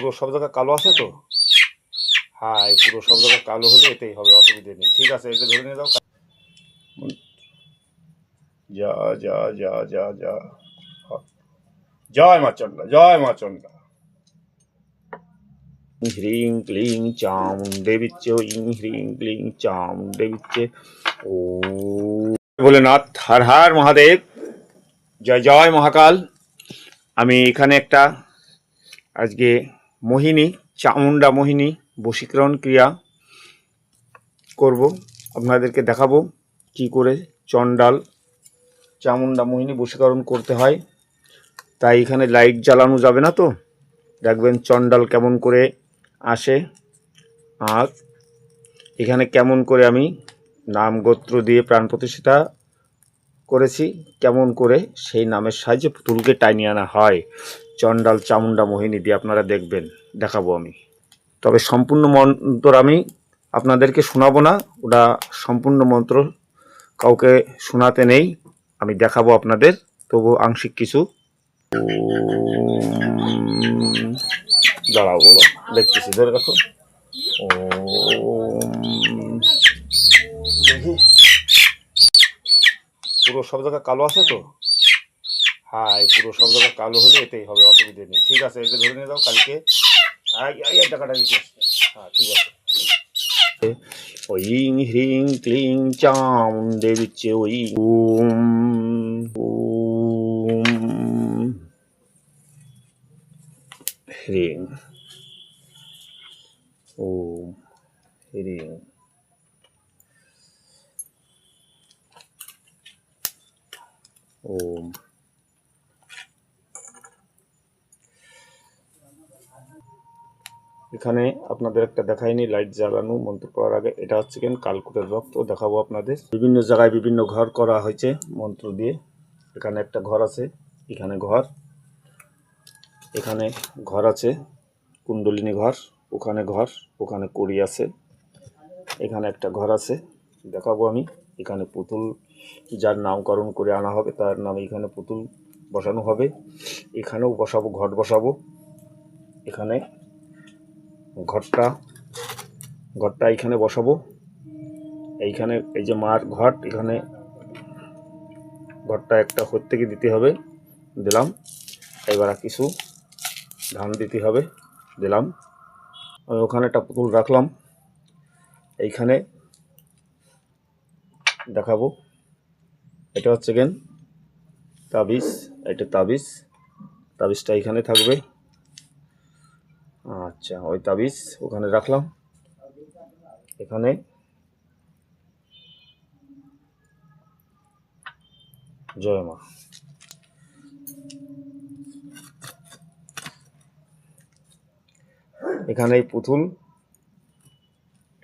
পুরো সব জায়গা কালো আছে তো? হ্যাঁ পুরো সব জায়গা কালো হলে এতেই হবে, অসুবিধে নেই। ঠিক আছে এটা ধরে নিয়ে দাও যা যা যা যা যা। জয় মা চন্দ্রা জয় মা চন্দ্রা হ্রিং, ক্লিং চামুন্ডে বিচ্ছে ইং হ্রিং, ক্লিং চামুন্ডে বিচ্ছে ও। ভোলেনাথ, হর হর মহাদেব। জয় জয় মহাকাল। আমি এখানে একটা আজকে মোহিনী চামুন্ডা মোহিনী, বশীকরণ ক্রিয়া করব। আপনাদেরকে দেখাবো কি করে চণ্ডাল চামুন্ডা মোহিনী বশীকরণ করতে হয়। তাই এখানে লাইট জ্বালানো যাবে না তো? দেখবেন চণ্ডাল কেমন করে আসে। আর এখানে কেমন করে আমি নাম গোত্র দিয়ে প্রাণ প্রতিষ্ঠা করেছি, কেমন করে সেই নামের সাহায্যে পুতুলকে টাইনিয়ে আনা হয়। চণ্ডাল চামুন্ডা মোহিনী দিয়ে আপনারা দেখবেন, দেখাবো আমি। তবে সম্পূর্ণ মন্ত্র আমি আপনাদেরকে শোনাবো না, ওটা সম্পূর্ণ মন্ত্র কাউকে শোনাতে নেই, আমি দেখাবো আপনাদের তবু আংশিক কিছু। দাঁড়াও দেখতেছি, ধরে রাখো। দেখি। পুরো সব জায়গা কালো আছে তো? হ্যাঁ এই পুরো সব জায়গা কালো হলে এটাই হবে, অসুবিধে নেই। ঠিক আছে এটা ধরে নিয়ে দাও কালকে। টাকাটা কি হ্যাঁ ঠিক আছে। ওইং হ্রিং ক্লিং চাম দেবিচ্ছে ওই ওম ওম হ্রিং ওম হ্রিং ওম এখানে আপনাদের একটা দেখাইনি লাইট জ্বালানো, মন্ত্র পড়ার আগে। এটা হচ্ছে কেন? কালকুটের রক্ত, দেখাবো আপনাদের। বিভিন্ন জায়গায় বিভিন্ন ঘর করা হয়েছে, মন্ত্র দিয়ে। এখানে একটা ঘর আছে, এখানে ঘর। এখানে ঘর আছে, কুণ্ডলিনী ঘর, ওখানে ঘর, ওখানে কড়ি আছে। এখানে একটা ঘর আছে, দেখাবো আমি। এখানে পুতুল যার নামকরণ করে আনা হবে, তার নামে এখানে পুতুল বসানো হবে। এখানেও বসাবো, ঘট বসাবো। এখানে ঘরটা ঘরটা এখানে বসাবো। এইখানে এই যে মার ঘট, এখানে ঘরটা একটা থেকে দিতে হবে, দিলাম। এবার কিছু ধান দিতে হবে, দিলাম। আমি ওখানে একটা পুতুল রাখলাম। এইখানে দেখাবো। এটা হচ্ছে গেন তাবিজ, এটা তাবিজ। তাবিজটা এখানে থাকবে। আচ্ছা ওই তাবিজ ওখানে রাখলাম। এখানে জয় মা। এখানে পুতুল,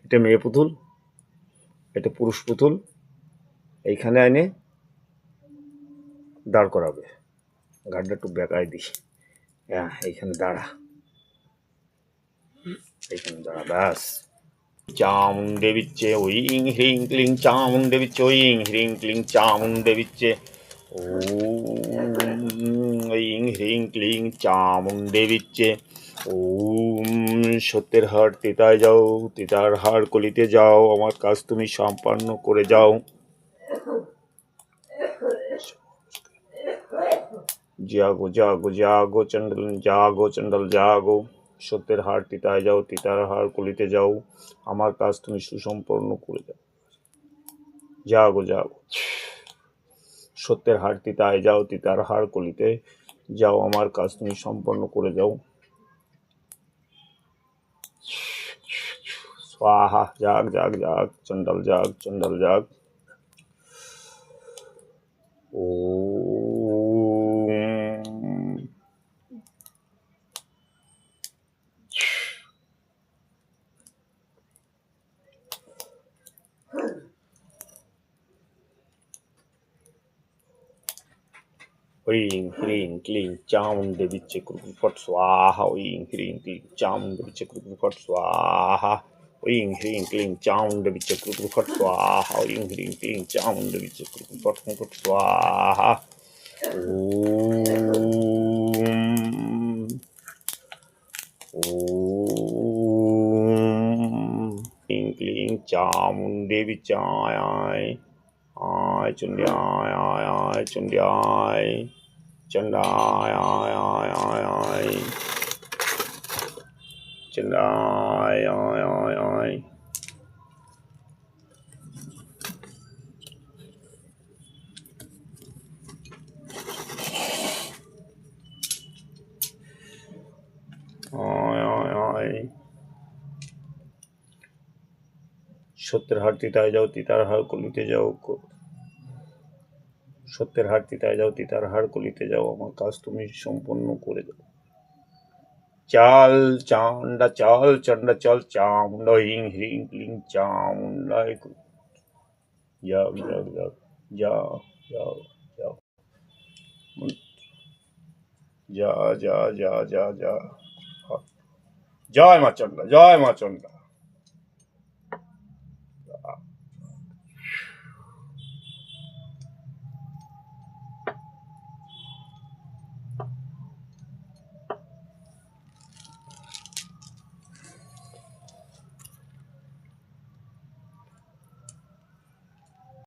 এটা মেয়ে পুতুল, এটা পুরুষ পুতুল। এইখানে এনে দাঁড় করাবে। গাড়িটা একটু বেকায় দিই হ্যাঁ এইখানে দাঁড়া। এইখানে দাঁড়া, ব্যাস। চামুন্ডে বিচ্ছে ওইং হ্রিং ক্লিং চামুন্ডে বিচ্ছে ওইং হ্রিং ক্লিং চামুন্ডে বিচ্ছে ওম ওইং হ্রিং ক্লিং চামুন্ডে বিচ্ছে ওম সত্যের হার তিতায় যাও, তিতার হার কলিতে যাও, আমার কাজ তুমি সম্পন্ন করে যাও। জাগো জাগো জাগো চন্ডল জাগো চন্ডল জাগো সত্যের হার তিতায় যাও, তিতার হার কলিতে যাও। আমার কাজ তুমি সুসম্পন্ন করে যাও জাগো জাগো সত্যের হার তিতায় যাও, তিতার হার কলিতে যাও। আমার কাজ তুমি সম্পন্ন করে যাও স্বাহা জাগ জাগ জাগ চন্ডল জাগ চন্ডল জাগ Ring, ring, cling, chamundi vichche kurupot swaha. Ring, ring, cling, chamundi vichche kurupot swaha. Ring, ring, cling, chamundi vichche kurupot swaha. Ring, ring, cling, chamundi vichche kurupot swaha. Om. Om. Ring, cling, chamundi vichchayai. Ai, chundya. আয় চণ্ডায় আয় আয় আয় আয় চণ্ডায় আয় আয় আয় আয় আয় আয় সত্যের হার তিতায় যাও তিতার হার কলিতে যাও ক- সত্যের হার তিতায় যাও, তিতার হার কলিতে যাও, আমার কাজ তুমি সম্পন্ন করে দাও। চাল চান্ডা চাল চান্ডা চাল চামুন্ডা হিং হ্রিং ক্লিং চামুন্ডা যাও যাও যাও যাও যাও যাও। যা যা যা যা যা। জয় মা চন্ডা, জয় মা চন্ডা।